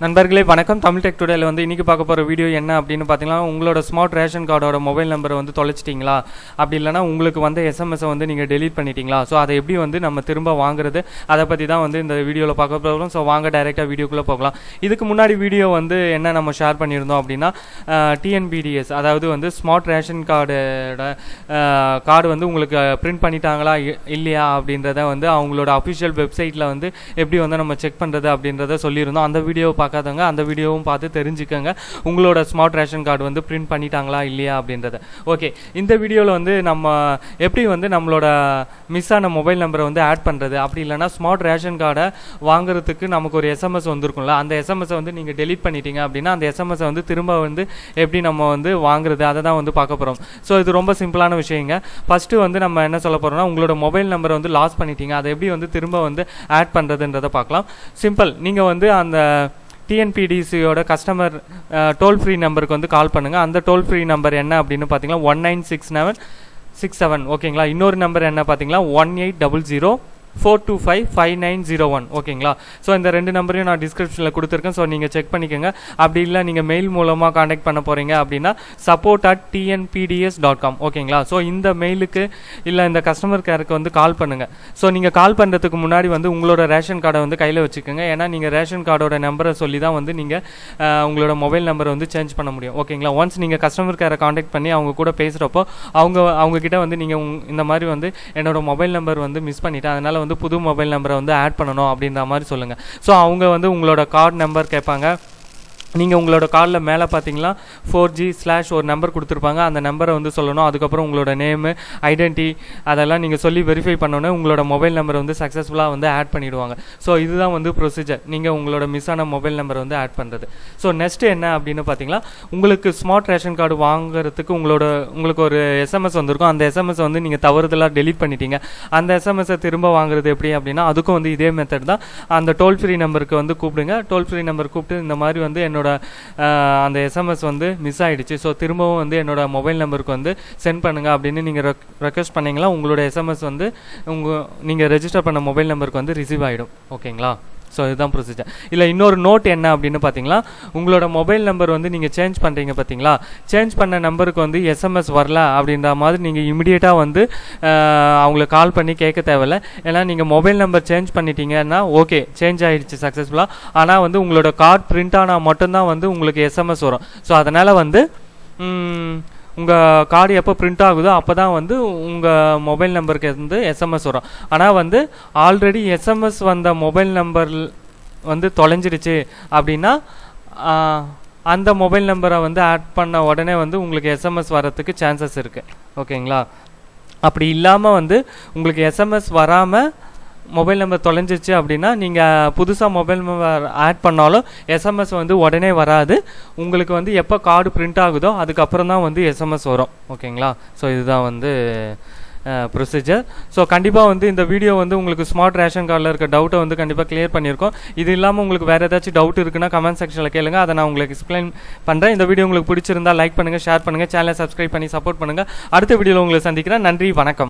நண்பர்களே வணக்கம். தமிழ் டெக் டுடேல வந்து இன்னைக்கு பார்க்க போகிற வீடியோ என்ன அப்படின்னு பார்த்தீங்கன்னா உங்களோட ஸ்மார்ட் ரேஷன் கார்டோட மொபைல் நம்பரை வந்து தொலைச்சிட்டிங்களா? அப்படி இல்லைனா உங்களுக்கு வந்து எஸ்எம்எஸை வந்து நீங்கள் டெலீட் பண்ணிட்டீங்களா? ஸோ அதை எப்படி வந்து நம்ம திரும்ப வாங்குறது? அதை பற்றி தான் வந்து இந்த வீடியோவில் பார்க்க போகிறோம் ஸோ வாங்க டைரெக்டாக வீடியோக்குள்ளே போகலாம். இதுக்கு முன்னாடி வீடியோ வந்து என்ன நம்ம ஷேர் பண்ணியிருந்தோம் அப்படின்னா டிஎன்பிடிஎஸ் அதாவது வந்து ஸ்மார்ட் ரேஷன் கார்டோட கார்டு வந்து உங்களுக்கு பிரிண்ட் பண்ணிட்டாங்களா இ- இல்லையா அப்படின்றத வந்து அவங்களோட அஃபிஷியல் வெப்சைட்டில் வந்து எப்படி வந்து நம்ம செக் பண்ணுறது அப்படின்றத சொல்லியிருந்தோம். அந்த வீடியோ பார்க்க பார்க்காதவங்க அந்த வீடியோவும் பார்த்து தெரிஞ்சுக்கோங்க. உங்களோட ஸ்மார்ட் ரேஷன் கார்டு வந்து பிரிண்ட் பண்ணிட்டாங்களா இல்லையா அப்படின்றத. ஓகே இந்த வீடியோவில் வந்து நம்ம எப்படி வந்து நம்மளோட மிஸ் ஆன மொபைல் நம்பரை வந்து ஆட் பண்ணுறது அப்படி இல்லைன்னா ஸ்மார்ட் ரேஷன் கார்டை வாங்குறதுக்கு நமக்கு ஒரு எஸ்எம்எஸ் வந்திருக்கும்ல அந்த எஸ்எம்எஸை வந்து நீங்கள் டெலீட் பண்ணிட்டீங்க அப்படின்னா அந்த எஸ்எம்எஸை வந்து திரும்ப வந்து எப்படி நம்ம வந்து வாங்குறது? அதை தான் வந்து பார்க்க போகிறோம் ஸோ இது ரொம்ப சிம்பிளான விஷயங்க. ஃபஸ்ட்டு வந்து நம்ம என்ன சொல்ல போகிறோம்னா உங்களோட மொபைல் நம்பரை வந்து லாஸ் பண்ணிட்டீங்க. அதை எப்படி வந்து திரும்ப வந்து ஆட் பண்ணுறதுன்றதை பார்க்கலாம். சிம்பிள் நீங்கள் வந்து அந்த டிஎன்பிடிசியோட கஸ்டமர் டோல் ஃப்ரீ நம்பருக்கு வந்து கால் பண்ணுங்கள் அந்த டோல் ஃப்ரீ நம்பர் என்ன அப்படின்னு பார்த்தீங்கன்னா one nine six seven six seven ஓகேங்களா இன்னொரு நம்பர் என்ன பார்த்தீங்கன்னா one eight double zero four two five five nine zero one ஓகேங்களா ஸோ இந்த ரெண்டு நம்பரையும் நான் டிஸ்கிரிப்ஷனில் கொடுத்துருக்கேன். ஸோ நீங்கள் செக் பண்ணிக்கோங்க. அப்படி இல்லை நீங்கள் மெயில் மூலமாக காண்டாக்ட் பண்ண போகிறீங்க அப்படின்னா support at TNPDS dot com ஓகேங்களா ஸோ இந்த மெயிலுக்கு இல்லை இந்த கஸ்டமர் கேருக்கு வந்து கால் பண்ணுங்கள் ஸோ நீங்கள் கால் பண்ணுறதுக்கு முன்னாடி வந்து உங்களோட ரேஷன் கார்டை வந்து கையில் வச்சுக்கோங்க. ஏன்னா நீங்கள் ரேஷன் கார்டோட நம்பரை சொல்லி தான் வந்து நீங்கள் உங்களோட மொபைல் நம்பரை வந்து சேஞ்ச் பண்ண முடியும். ஓகேங்களா ஒன்ஸ் நீங்கள் கஸ்டமர் கேரை காண்டாக்ட் பண்ணி அவங்க கூட பேசுகிறப்போ அவங்க அவங்கக்கிட்ட வந்து நீங்கள் இந்த மாதிரி வந்து என்னோட மொபைல் நம்பர் வந்து மிஸ் பண்ணிவிட்டேன் அதனால் வந்து புது மொபைல் நம்பரை வந்து ஆட் பண்ணணும் அப்படின்ற மாதிரி சொல்லுங்கள் ஸோ அவங்க வந்து உங்களோட கார்டு நம்பர் கேட்பாங்க. நீங்கள் உங்களோட கார்டில் மேலே பார்த்தீங்களா ஃபோர் ஜி ஸ்லாஷ் ஒரு நம்பர் கொடுத்துருப்பாங்க. அந்த நம்பரை வந்து சொல்லணும். அதுக்கப்புறம் உங்களோட நேமு ஐடென்டி அதெல்லாம் நீங்கள் சொல்லி வெரிஃபை பண்ணோன்னே உங்களோட மொபைல் நம்பரை வந்து சக்ஸஸ்ஃபுல்லாக வந்து ஆட் பண்ணிவிடுவாங்க ஸோ இதுதான் வந்து ப்ரொசீஜர் நீங்கள் உங்களோட மிஸ் ஆன மொபைல் நம்பரை வந்து ஆட் பண்ணுறது ஸோ நெக்ஸ்ட் என்ன அப்படின்னு பார்த்தீங்கன்னா உங்களுக்கு ஸ்மார்ட் ரேஷன் கார்டு வாங்குறதுக்கு உங்களோட உங்களுக்கு ஒரு எஸ்எம்எஸ் வந்திருக்கும். அந்த எஸ்எம்எஸ் வந்து நீங்கள் தவறுதலாக டெலீட் பண்ணிட்டீங்க. அந்த எஸ்எம்எஸை திரும்ப வாங்குறது எப்படி அப்படின்னா அதுக்கும் வந்து இதே மெத்தட் தான். அந்த டோல் ஃப்ரீ நம்பருக்கு வந்து கூப்பிடுங்க. டோல் ஃப்ரீ நம்பர் கூப்பிட்டு இந்த மாதிரி வந்து என்னோட அஹ், அந்த எஸ்எம்எஸ் வந்து மிஸ் ஆயிடுச்சு. ஸோ திரும்பவும் வந்து என்னோட மொபைல் நம்பருக்கு வந்து சென்ட் பண்ணுங்க அப்படின்னு நீங்கள் ரெக்வஸ்ட் பண்ணீங்களா உங்களோட எஸ்எம்எஸ் வந்து உங்கள் நீங்கள் ரெஜிஸ்டர் பண்ண மொபைல் நம்பருக்கு வந்து ரிசீவ் ஆகிடும் ஓகேங்களா ஸோ இதுதான் ப்ரொசீஜர் இல்லை இன்னொரு நோட் என்ன அப்படின்னு பார்த்தீங்களா உங்களோட மொபைல் நம்பர் வந்து நீங்கள் சேஞ்ச் பண்ணுறீங்க பார்த்தீங்களா சேஞ்ச் பண்ண நம்பருக்கு வந்து எஸ்எம்எஸ் வரல அப்படின்ற மாதிரி நீங்கள் இமிடியேட்டாக வந்து அவங்கள அவங்களுக்கு கால் பண்ணி கேட்க தேவையில்ல. ஏன்னா நீங்கள் மொபைல் நம்பர் சேஞ்ச் பண்ணிட்டீங்கன்னா ஓகே சேஞ்ச் ஆகிடுச்சு சக்ஸஸ்ஃபுல்லாக ஆனால் வந்து உங்களோட கார்டு பிரிண்ட் ஆனால் மட்டும்தான் வந்து உங்களுக்கு எஸ்எம்எஸ் வரும். ஸோ அதனால் வந்து உங்கள் கார்டு எப்போ பிரிண்ட் ஆகுதோ அப்போ தான் வந்து உங்கள் மொபைல் நம்பருக்கு வந்து எஸ்எம்எஸ் வரும். ஆனால் வந்து ஆல்ரெடி எஸ்எம்எஸ் வந்த மொபைல் நம்பர் வந்து தொலைஞ்சிடுச்சு அப்படின்னா அந்த மொபைல் நம்பரை வந்து ஆட் பண்ண உடனே வந்து உங்களுக்கு எஸ்எம்எஸ் வரத்துக்கு சான்சஸ் இருக்குது ஓகேங்களா அப்படி இல்லாமல் வந்து உங்களுக்கு எஸ்எம்எஸ் வராமல் மொபைல் நம்பர் தொலைஞ்சிச்சு அப்படின்னா நீங்கள் புதுசாக மொபைல் நம்பர் ஆட் பண்ணாலும் எஸ்எம்எஸ் வந்து உடனே வராது. உங்களுக்கு வந்து எப்போ கார்டு பிரிண்ட் ஆகுதோ அதுக்கப்புறம் தான் வந்து எஸ்எம்எஸ் வரும். ஓகேங்களா? ஸோ இதுதான் வந்து ப்ரொசீஜர் ஸோ கண்டிப்பாக வந்து இந்த வீடியோ வந்து உங்களுக்கு ஸ்மார்ட் ரேஷன் கார்டில் இருக்க டவுட்டை வந்து கண்டிப்பாக கிளியர் பண்ணியிருக்கோம். இது இல்லாமல் உங்களுக்கு வேறு ஏதாச்சும் டவுட் இருக்குன்னா கமெண்ட் செக்ஷனில் கேளுங்க. அதை நான் உங்களுக்கு எக்ஸ்பிளைன் பண்ணுறேன் இந்த வீடியோ உங்களுக்கு பிடிச்சிருந்தா லைக் பண்ணுங்கள் ஷேர் பண்ணுங்கள் சேனலை சப்ஸ்கிரைப் பண்ணி சப்போர்ட் பண்ணுங்கள் அடுத்த வீடியோவில் உங்களை சந்திக்கிறேன். நன்றி வணக்கம்.